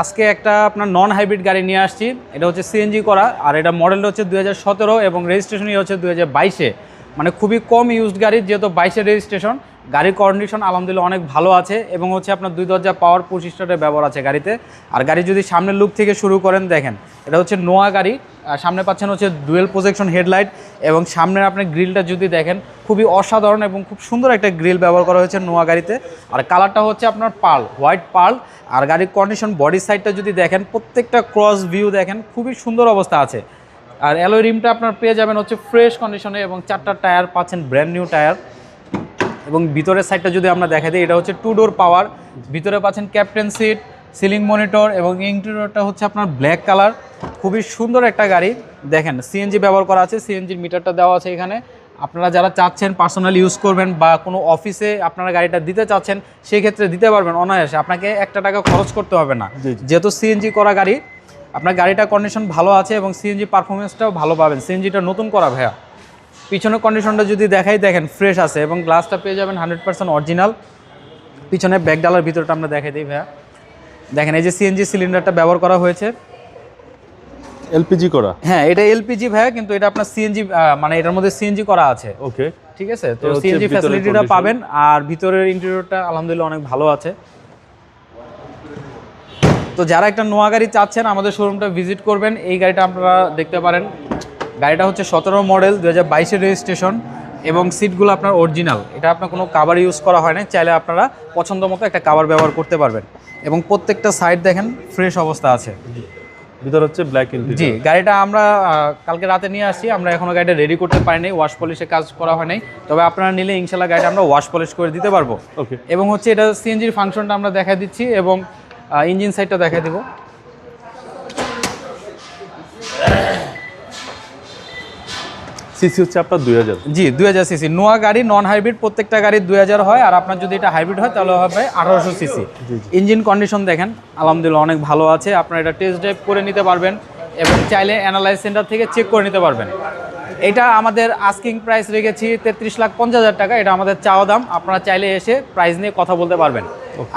আজকে একটা আপনার নন হাইব্রিড গাড়ি নিয়ে আসছি। এটা হচ্ছে সিএনজি করা, আর এটা মডেল হচ্ছে দুই হাজার সতেরো এবং রেজিস্ট্রেশনই হচ্ছে দুই বাইশে। মানে খুবই কম ইউজড গাড়ি, যেহেতু বাইশের রেজিস্ট্রেশন গাড়ির কন্ডিশন আলহামদুলিল্লাহ অনেক ভালো আছে এবং হচ্ছে আপনার দুই দরজা পাওয়ার স্টারের ব্যবহার আছে গাড়িতে। আর গাড়ি যদি সামনের লুক থেকে শুরু করেন, দেখেন, এটা হচ্ছে নোয়া গাড়ি সামনে পাচ্ছেন হচ্ছে ডুয়েল প্রজেকশন হেডলাইট এবং সামনের আপনি গ্রিলটা যদি দেখেন, খুবই অসাধারণ এবং খুব সুন্দর একটা গ্রিল ব্যবহার করা হয়েছে নোয়া গাড়িতে। আর কালারটা হচ্ছে আপনার পার্ল হোয়াইট পার্ল আর গাড়ির কন্ডিশন বডি সাইডটা যদি দেখেন, প্রত্যেকটা ক্রস ভিউ দেখেন, খুবই সুন্দর অবস্থা আছে। আর অ্যালোয় রিমটা আপনার পেয়ে যাবেন হচ্ছে ফ্রেশ কন্ডিশনে এবং চারটা টায়ার পাচ্ছেন ব্র্যান্ড নিউ টায়ার এবং ভিতরের সাইডটা যদি আমরা দেখা দিই এটা হচ্ছে টু ডোর পাওয়ার ভিতরে পাচ্ছেন ক্যাপ্টেন সিট সিলিং মনিটর এবং ইন্টেরিয়রটা হচ্ছে আপনার ব্ল্যাক কালার খুবই সুন্দর একটা গাড়ি। দেখেন সিএনজি ব্যবহার করা আছে সিএনজির মিটারটা দেওয়া আছে এখানে। আপনারা যারা চাচ্ছেন পার্সোনালি ইউজ করবেন বা কোনো অফিসে আপনারা গাড়িটা দিতে চাচ্ছেন সেই ক্ষেত্রে দিতে পারবেন অনায়াসে। আপনাকে একটা টাকা খরচ করতে হবে না। যেহেতু সিএনজি করা গাড়ি আপনার গাড়িটা কন্ডিশন ভালো আছে এবং সিএনজি পারফরমেন্সটাও ভালো পাবেন। সিএনজিটা নতুন করা ভাইয়া। পিছনের কন্ডিশনটা যদি দেখাই দেখেন ফ্রেশ আছে এবং গ্লাসটা পেয়ে যাবেন হান্ড্রেড পার্সেন্ট অরিজিনাল পিছনে ব্যাক ডালার ভিতরটা আমরা দেখাই দিই ভাইয়া। দেখেন এই যে সিএনজি সিলিন্ডারটা ব্যবহার করা হয়েছে। এলপিজি করা? হ্যাঁ এটা এলপিজি ভাইয়া কিন্তু এটা আপনার সিএনজি মানে এটার মধ্যে সিএনজি করা আছে। ওকে ঠিক আছে? তো সিএনজি ফ্যাসিলিটিটা পাবেন আর ভিতরের ইন্টেরিয়রটা আলহামদুলিল্লাহ অনেক ভালো আছে। তো যারা একটা নোয়া গাড়ি চাচ্ছেন আমাদের শোরুমটা ভিজিট করবেন। এই গাড়িটা আপনারা দেখতে পারেন। গাড়িটা হচ্ছে সতেরো মডেল দু হাজার বাইশের রেজিস্ট্রেশন এবং সিটগুলো আপনার অরিজিনাল। এটা আপনার কোনো কাভার ইউজ করা হয় না চাইলে আপনারা পছন্দ মতো একটা কাভার ব্যবহার করতে পারবেন। এবং প্রত্যেকটা সাইড দেখেন ফ্রেশ অবস্থা আছে। ভিতর হচ্ছে ব্ল্যাক জি গাড়িটা আমরা কালকে রাতে নিয়ে আসি আমরা এখনও গাড়িটা রেডি করতে পারিনি ওয়াশ পলিশে কাজ করা হয় নাই। তবে আপনারা নিলে ইনশাল্লাহ গাড়িটা আমরা ওয়াশ পলিশ করে দিতে পারব। ওকে এবং হচ্ছে এটা সিএনজির ফাংশনটা আমরা দেখা দিচ্ছি এবং ইঞ্জিন সাইডটা দেখা দিব। সিসি হচ্ছে আপনার দুই হাজার। জি দুই হাজার সিসি। নোয়া গাড়ি নন হাইব্রিড প্রত্যেকটা গাড়ি দুই হাজার হয় আর আপনার যদি এটা হাইব্রিড হয় তাহলে হবে আঠারোশো সিসি। ইঞ্জিন কন্ডিশন দেখেন আলহামদুলিল্লাহ অনেক ভালো আছে আপনারা এটা টেস্ট ড্রাইভ করে নিতে পারবেন এবং চাইলে অ্যানালাইজ সেন্টার থেকে চেক করে নিতে পারবেন। এটা আমাদের আস্কিং প্রাইস রেখেছি তেত্রিশ লাখ পঞ্চাশ হাজার টাকা এটা আমাদের চাওয়া দাম আপনারা চাইলে এসে প্রাইস নিয়ে কথা বলতে পারবেন।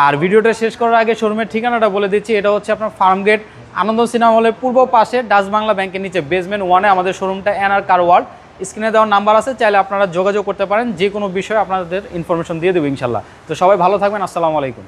আর ভিডিওটা শেষ করার আগে শোরুমের ঠিকানাটা বলে দিচ্ছি এটা হচ্ছে আপনার ফার্ম গেট আনন্দ সিনেমা হলের পূর্ব পাশে ডাচ বাংলা ব্যাংকের নিচে বেসমেন্ট ওয়ানে আমাদের শোরুমটা এনআর কার ওয়ার্ল্ড স্ক্রিনে দেওয়ার নাম্বার আছে, চাইলে আপনারা যোগাযোগ করতে পারেন, যে কোনো বিষয়ে আপনাদের ইনফরমেশন দিয়ে দেবো ইনশাল্লাহ। তো সবাই ভালো থাকবেন, আসসালামু আলাইকুম।